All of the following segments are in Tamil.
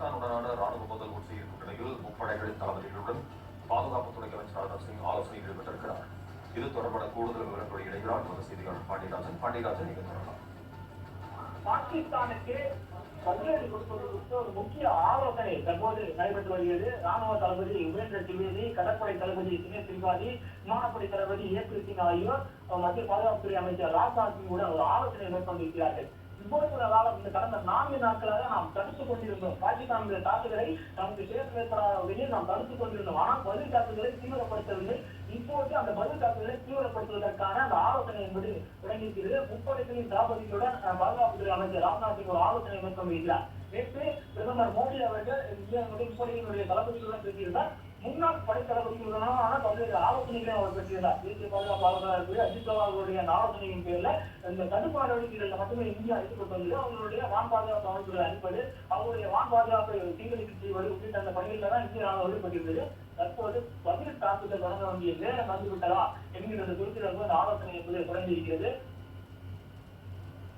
பாகிஸ்தானுடனான ராணுவ மோதல் உச்சியிருக்கும் நிலையில் முப்படைகளின் தளபதிகளுடன் பாதுகாப்புத்துறை அமைச்சர் ராஜ்நாத் சிங் ஆலோசனையில் ஈடுபட்டிருக்கிறார். இது தொடர்பான கூடுதல் விவரங்களை இணைகிறார் நமது செய்தியாளர் பாண்டியராஜன். பாண்டியராஜன் நீங்கள் தொடரலாம். பாகிஸ்தானுக்கு பதிலடி கொடுப்பதற்கு ஒரு முக்கிய ஆலோசனை தற்போது நடைபெற்று வருகிறது. ராணுவ தளபதி உபேந்திர திவேதி கடற்படை தளபதி சுனேஷ் திரிபாதி விமானப்படை தளபதி ஏ பி சிங் ஆகியோர் மத்திய பாதுகாப்புத்துறை அமைச்சர் ராஜ்நாத் சிங்குடன் ஒரு ஆலோசனை மேற்கொண்டிருக்கிறார்கள் இப்போது இந்த கடந்த நான்கு நாட்களாக நாம் தடுத்துக் கொண்டிருந்தோம். பாகிஸ்தானுடைய தாக்குதலை நமக்கு சேர்த்து ஏற்படாத வகையில் நாம் தடுத்துக் கொண்டிருந்தோம். ஆனால் பதில் தாக்குதலை தீவிரப்படுத்தவில்லை. இப்போது அந்த பதில் தாக்குதலை தீவிரப்படுத்துவதற்கான அந்த ஆலோசனை என்பது தொடங்கியிருக்கிறது. முப்படைகளின் தளபதிகளுடன் அஹ், பாதுகாப்புத்துறை அமைச்சர் ராஜ்நாத் சிங் ஒரு ஆலோசனை மேற்கொண்டிருக்கிறார் நேற்று பிரதமர் மோடி அவர்கள் இந்திய முப்படையினுடைய தளபதிகளுடன் பேசியிருந்தார். முன்னாள் படை ஆனால் பல்வேறு ஆலோசனைகளை அவர் பெற்றிருந்தார். தேசிய பாதுகாப்பு இருக்குது அஜித் அவர்களுடைய அவருடைய ஆலோசனையின் பேர்ல இந்த தடுப்பு நடவடிக்கைகள்ல மட்டுமே இந்தியா எடுத்துக் கொண்டது. அவங்களுடைய வான் பாதுகாப்பு அமைப்புகளை அனுப்பது அவங்களுடைய வான் பாதுகாப்பை தீவிரித்து செய்வது உள்ளிட்ட அந்த பணிகளில் தான் இந்திய ராணுவம் ஈடுபட்டிருந்தது தற்போது பதில் தாக்குதல் தொடங்க வேண்டிய நேரம் வந்துவிட்டதா என்கிறது குறித்து ஆலோசனை என்பது குறைந்திருக்கிறது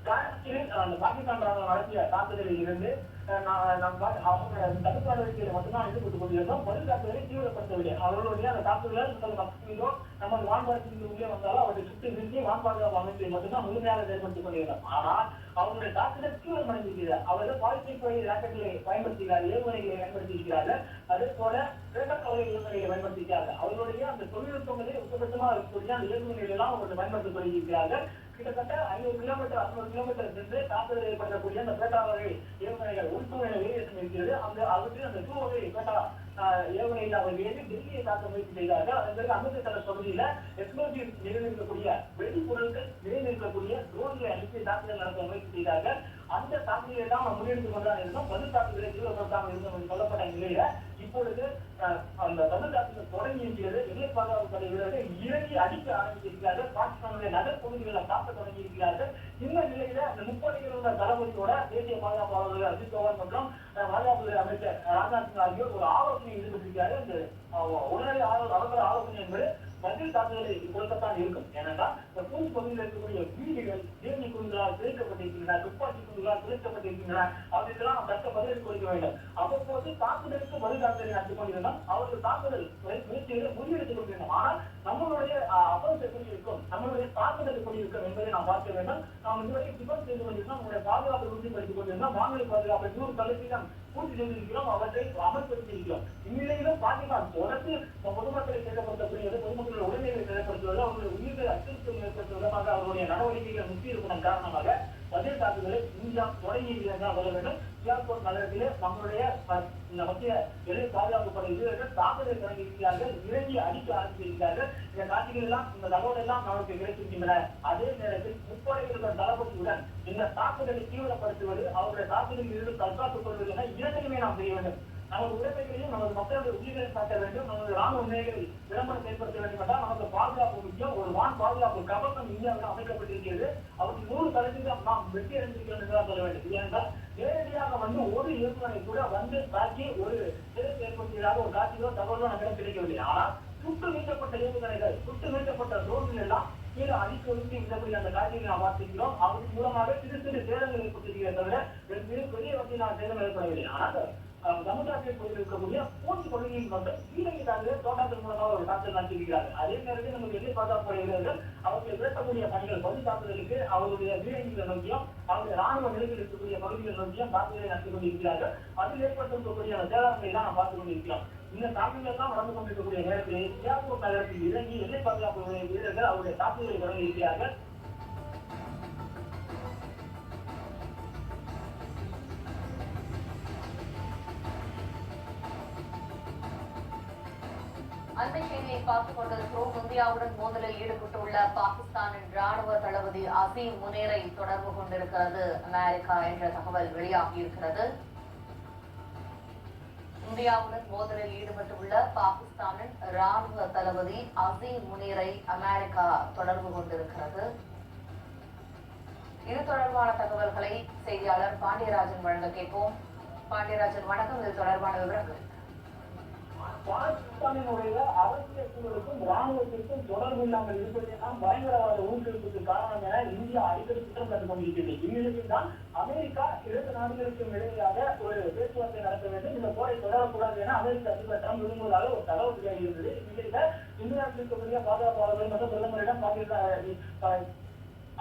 பாகிஸ்தான் ராணுவம் நடத்திய தாக்குதலில் இருந்து அஹ், நான் நாம் பா- அவங்க தடுப்பு நடவடிக்கைகளை மட்டும்தான் ஈடுபட்டுக் கொண்டிருந்தோம் பதில் தாக்குதலை தீவிரப்படுத்தவில்லை. அவர்களுடைய அந்த தாக்குதலால் முப்பது பக்கங்களோ நமது வான்பாடுகளுக்கு உள்ளே வந்தாலும் அவரை சுற்றி நிறுத்தி வான் பாதுகாப்பு அமைப்பை மட்டும்தான் முழுமையாக செயல்படுத்திக் கொண்டிருந்தோம். ஆனால் அவருடைய தாக்குதல் தீவிரமடைந்திருக்கிறார் அவர்கள் பாலிஸ்டிக் வகை ராக்கெட்டுகளை பயன்படுத்துகிறார் ஏவுகணைகளை பயன்படுத்தியிருக்கிறார்கள். அதே போல பேட்டர் வகை ஏவுகணைகளை பயன்படுத்தியிருக்கிறார்கள். அவர்களுடைய அந்த தொழில்நுட்பங்களை உச்சபட்சமாக இருக்கக்கூடிய அந்த ஏவுகணைகளை எல்லாம் அவர்கள் பயன்படுத்திக் கொண்டிருக்கிறார்கள். கிட்டத்தட்ட ஐநூறு கிலோமீட்டர் அறுநூறு கிலோமீட்டர் சென்று தாக்குதல் ஏற்படுத்தக்கூடிய அந்த பேட்டா வகை ஏவுகணைகள் உள்துறை வேரியேஷன் இருக்கிறது. அந்த அவற்றில் அந்த டூ வகை பேட்டா ஏவுகணையில் அவர் ஏறி டெல்லியை தாக்க முயற்சி செய்தார்கள். அதன் பிறகு அமிர்தசர பகுதியில எக்ஸ்ப்ளோசிவ் நிறைவேற்றக்கூடிய வெடிபொருட்கள் நிறைவேற்றக்கூடிய ட்ரோன்களை அனுப்பி தாக்குதல் நடத்த முயற்சி செய்தார்கள். அந்த தாக்குதலை தான் முன்னெடுத்து முன்னெடுத்துக் இருந்தோம் பதில் தாக்குதலை தீவிரப்படுத்தாமல் இருந்தோம் சொல்லப்பட்ட நிலையில இப்பொழுது அந்த பதில் தொடங்கி இருக்கிறது எல்லை பாதுகாப்பு படை வீரர்கள் இறங்கி அடிக்க ஆரம்பித்திருக்கிறார்கள். பாகிஸ்தானுடைய நகர்ப்பகுதிகளை தாக்க தொடங்கி இருக்கிறார்கள் இந்த நிலையில அந்த முப்படைகளோட தளபதியோட தேசிய பாதுகாப்பு ஆலோசகர் அஜித் தோவல் மற்றும் பாதுகாப்புத்துறை அமைச்சர் ராஜ்நாத் சிங் ஆகியோர் ஒரு ஆலோசனை ஈடுபட்டிருக்கிறார்கள் இந்த உடனடி ஆலோ- அவசர ஆலோசனை என்பது பதில் தாக்குதலை கொடுக்கத்தான் இருக்கும். ஏனென்றால் இந்த பூஞ்சி பகுதியில் இருக்கக்கூடிய வீடுகள் தேனி குண்டுகளால் சிதைக்கப்பட்டிருக்கின்றன துப்பாக்கி குண்டுகளால் சிதைக்கப்பட்டிருக்கின்றன அவர்களுக்கெல்லாம் தக்க பதில் கொடுக்க வேண்டும். அவ்வப்போது தாக்குதலுக்கு பதில் தாக்குதலை நடத்தி கொண்டிருந்தால் அவர்கள் தாக்குதல் முயற்சிகளை முறியடித்துக் கொண்டிருந்தோம். ஆனால் நம்மளுடைய அபோஸ் எப்படி இருக்கும் நம்மளுடைய தாக்குதல் எப்படி இருக்கும் என்பதை நாம் பார்க்க வேண்டும். நாம் இதுவரை டிபன் செய்து கொண்டிருந்தோம். நம்முடைய பாதுகாப்பை உறுதிப்படுத்திக் கொண்டிருந்தோம். வானொலி பாதுகாப்பை நூறு சதவீதம் பூர்த்தி செய்திருக்கிறோம் அவற்றை அமல்படுத்தியிருக்கிறோம் இந்நிலையிலும் பாகிஸ்தான் தொடர்ந்து பொதுமக்களை சேதப்படுத்தக்கூடியது பொதுமக்களுடைய உரிமைகளை சேதப்படுத்துவது அவர்களுடைய உயிர்களை அச்சுறுத்தல் ஏற்படுத்தும் விதமாக அவருடைய நடவடிக்கைகளை முக்கிய இருப்பதன் காரணமாக பதில் தாக்குதலை இந்தியா தொடங்கியிருக்கிறது வர சொல்ல வேண்டும். சியால்கோட் நகரத்திலே நம்மளுடைய இந்த மத்திய எல்லை பாதுகாப்பு படை வீரர்கள் தாக்குதல் தொடங்கியிருக்கிறார்கள். இறங்கி அடிக்க ஆரம்பித்திருக்கிறார்கள். இந்த காட்சிகள் எல்லாம் இந்த தகவல் எல்லாம் நமக்கு கிடைத்திருக்கின்றன. அதே நேரத்தில் முப்படைகளுடன் தளபதியுடன் இந்த தாக்குதலை தீவிரப்படுத்துவது அவருடைய தாக்குதலில் இருந்து தற்காத்துக் கொள்வது என இரண்டையுமே நாம் செய்ய வேண்டும். நமது உரிமைகளையும் நமது மக்களுடைய உயிர்களை காட்ட வேண்டும். நமது ராணுவ நிலைகளை விளம்பரம் ஏற்படுத்த வேண்டும் என்றால் நமக்கு பாதுகாப்பு முக்கியம். ஒரு வான் பாதுகாப்பு கவசம் இந்தியாவில் அமைக்கப்பட்டிருக்கிறது. அவருக்கு நூறு சதவீதம் நாம் வெற்றி அடைந்திருக்கிறோம் என்றுதான் சொல்ல வேண்டும். ஏனென்றால் நேரடியாக வந்து ஒரு இயக்குநரை கூட வந்து தாக்கி ஒரு சிறப்பு ஏற்படுத்தியதாக ஒரு காட்சியோ தகவலோ நமக்கு கிடைக்கவில்லை. ஆனால் சுட்டு வீழ்த்தப்பட்ட ஏவுகணைகள் சுட்டு வீழ்த்தப்பட்ட ரோடுகள் எல்லாம் கீழே அடித்து ஒதுக்கி விடக்கூடிய அந்த காட்சியை நாம் பார்த்திருக்கிறோம். அதன் மூலமாக சிறு சிறு சேதங்கள் ஏற்பட்டிருக்கிறத தவிர பெரிய பெரிய வகையிலான சேதம் ஏற்படவில்லை. ஆனால் தமிழ்நாட்டில் கொண்டிருக்கக்கூடிய பூச்சி பகுதியில் மட்டும் கீழே தாக்குதல் தோட்டத்தின் மூலமாக ஒரு தாக்குதல் நடத்தியிருக்கிறார்கள் அதே நேரத்தில் நமக்கு எல்லை பாதுகாப்பு வீரர்கள் அவர்கள் பேசக்கூடிய பணிகள் பகுதி தாக்குதலுக்கு அவருடைய வீரங்களை நோக்கியும் அவருடைய ராணுவ நிலையில் இருக்கக்கூடிய பகுதிகள் நோக்கியும் தாக்குதலை நடத்தி கொண்டிருக்கிறார்கள். அதில் ஏற்பட்டிருக்கக்கூடிய அந்த சேதாரங்களை தான் நாம் பார்த்துக் கொண்டிருக்கிறோம். இந்த தாக்குதல் தான் நடந்து கொண்டிருக்கக்கூடிய நேரத்தில் சியாப்பூர் நகரத்தில் இறங்கி எல்லை பாதுகாப்பு வீரர்கள் அவருடைய தாக்குதலை தொடங்கியிருக்கிறார்கள். அந்த செய்தியை பார்த்துக் கொண்டிருக்கிறோம். இந்தியாவுடன் மோதலில் ஈடுபட்டுள்ள பாகிஸ்தானின் ராணுவ தளபதி அசீம் முனேரை தொடர்பு கொண்டிருக்கிறது. அமெரிக்கா என்ற தகவல் வெளியாகி இருக்கிறது. இந்தியாவுடன் மோதலில் ஈடுபட்டுள்ள பாகிஸ்தானின் ராணுவ தளபதி அசீம் முனேரை அமெரிக்கா தொடர்பு கொண்டிருக்கிறது. இது தொடர்பான தகவல்களை செய்தியாளர் பாண்டியராஜன் வழங்க கேட்போம். பாண்டியராஜன் வணக்கம். இது தொடர்பான விவரங்கள். பாகிஸ்தானினுடைய அரசியல் சூழலுக்கும் ராணுவத்திற்கும் தொடர்பு இல்லாமல் இருப்பதெல்லாம் பயங்கரவாத ஊக்குவிப்புக்கு காரணம் என இந்தியா அடிக்கடி குற்றம் கண்டு கொண்டிருக்கிறது. இந்நிலையில் தான் அமெரிக்கா இரண்டு நாடுகளுக்கும் இடையிலாக ஒரு பேச்சுவார்த்தை நடத்த வேண்டும். இந்த போரை தொடரக்கூடாது என அமெரிக்க அதிபர் ட்ரம்ப் விரும்புவதாக ஒரு தகவல் இருந்தது இந்நிலையில இந்தியாவில் இருக்கக்கூடிய பாதுகாப்பாளர்கள் மற்றும் பிரதமரிடம் பாகிஸ்தான்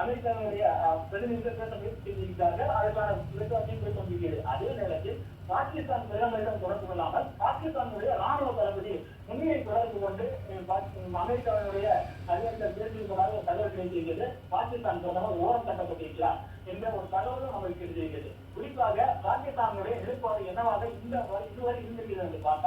அமெரிக்காவுடைய பிரதிநிதிகள் பேச முயற்சி செய்திருக்கிறார்கள். அதற்கான பேச்சுவார்த்தையும் பேச முடிகிறது அதே நேரத்தில் பாகிஸ்தான் பிரதமரிடம் தொடர்பு கொள்ளாமல் பாகிஸ்தானுடைய ராணுவ தளபதி முன்னிலை தொடர்பு கொண்டு அமெரிக்காவினுடைய அதிகாரிகள் பேசியிருப்பதாக தகவல் கிடைத்திருக்கிறது பாகிஸ்தான் பிரதமர் ஓரம் கட்டப்பட்டிருக்கிறார் என்ற ஒரு தகவலும் நமக்கு கிடைத்திருக்கிறது குறிப்பாக பாகிஸ்தானுடைய நிலைப்பாடு என்னவாக இந்த இதுவரை இருந்திருக்கிறது என்று பார்த்தால்